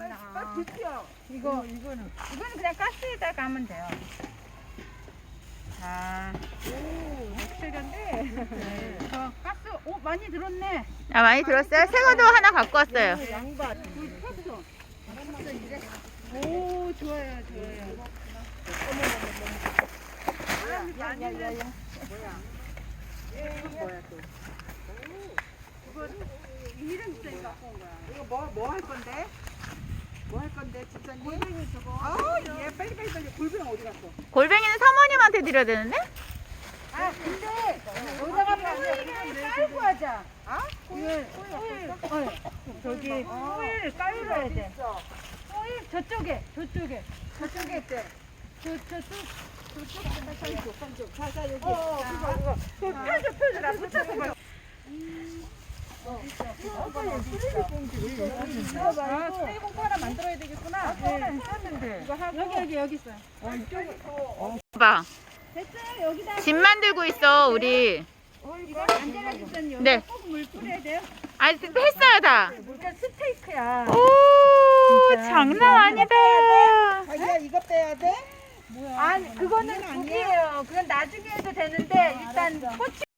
아, 드디어. 이거 이거는 이거는 그냥 가스에다 가면 돼요. 자, 오, 확실한데. 저 가스 오 많이 들었네. 아, 많이 들었어요? 새거도 하나 갖고 왔어요. 양반. 불 폈어. 오, 좋아요, 좋아요. 야야야야. 뭐야? 뭐야 또? 이름 있어 갖고 온 거야. 이거 뭐 뭐 할 건데? 뭐 할 건데 집사님? 골뱅이 저거. 아, 얘 빨리 빨리 빨리 골뱅이 어디 갔어? 골뱅이는 사모님한테 드려야 되는데? 아, 근데 여기다가 호일을 깔고 하자. 아? 호일, 어, 저기 호일 깔고 해야 돼. 호일 저쪽에, 저쪽에, 저쪽에 있대. 저 저쪽. 자자 여기. 어, 어, 자. 그거, 그거. 그거 펴줘, 펴줘. 나 붙여서 봐. 봐. 여기다. 집 만들고 있어, 우리. 네. 꼭물 했어요, 다. 물가 스테이크야. 오, 장난 아니다. 자기야 이거 빼야 돼? 아니, 그거는? 국이에요. 그건 나중에 해도 되는데, 일단 꼬치